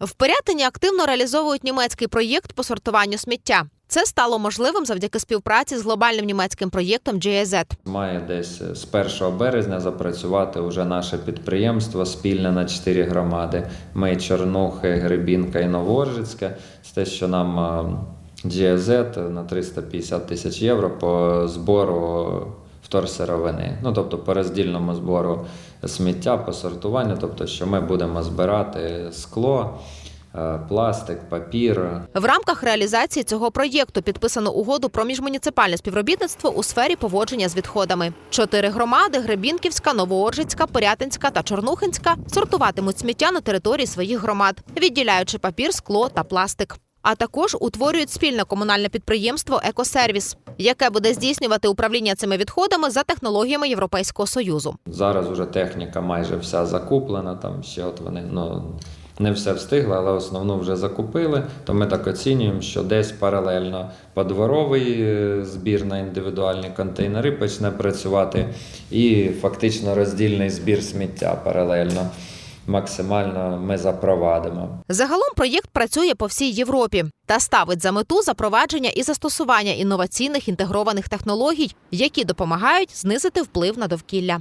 В Пирятині активно реалізовують німецький проєкт по сортуванню сміття. Це стало можливим завдяки співпраці з глобальним німецьким проєктом GIZ. Має десь з 1 березня запрацювати вже наше підприємство спільне на чотири громади. Ми Чорнухи, Гребінка і Новоржицьке. Це те, що нам е, GIZ на 350 тисяч євро по збору вторсировини. Ну тобто по роздільному збору сміття, по сортуванню, тобто, що ми будемо збирати скло, е, пластик, папір, В рамках реалізації цього проєкту підписано угоду про міжмуніципальне співробітництво у сфері поводження з відходами. Чотири громади Гребінківська, Новооржицька, Порятинська та Чорнухинська сортуватимуть сміття на території своїх громад, відділяючи папір, скло та пластик. А також утворюють спільне комунальне підприємство Екосервіс, яке буде здійснювати управління цими відходами за технологіями Європейського союзу. Зараз вже техніка майже вся закуплена. Там ще от вони ну не все встигли, але основну вже закупили. То ми так оцінюємо, що десь паралельно подворовий е, збір на індивідуальні контейнери почне працювати, і фактично роздільний збір сміття паралельно. Максимально ми запровадимо. Загалом проєкт працює по всій Європі та ставить за мету запровадження і застосування інноваційних інтегрованих технологій, які допомагають знизити вплив на довкілля.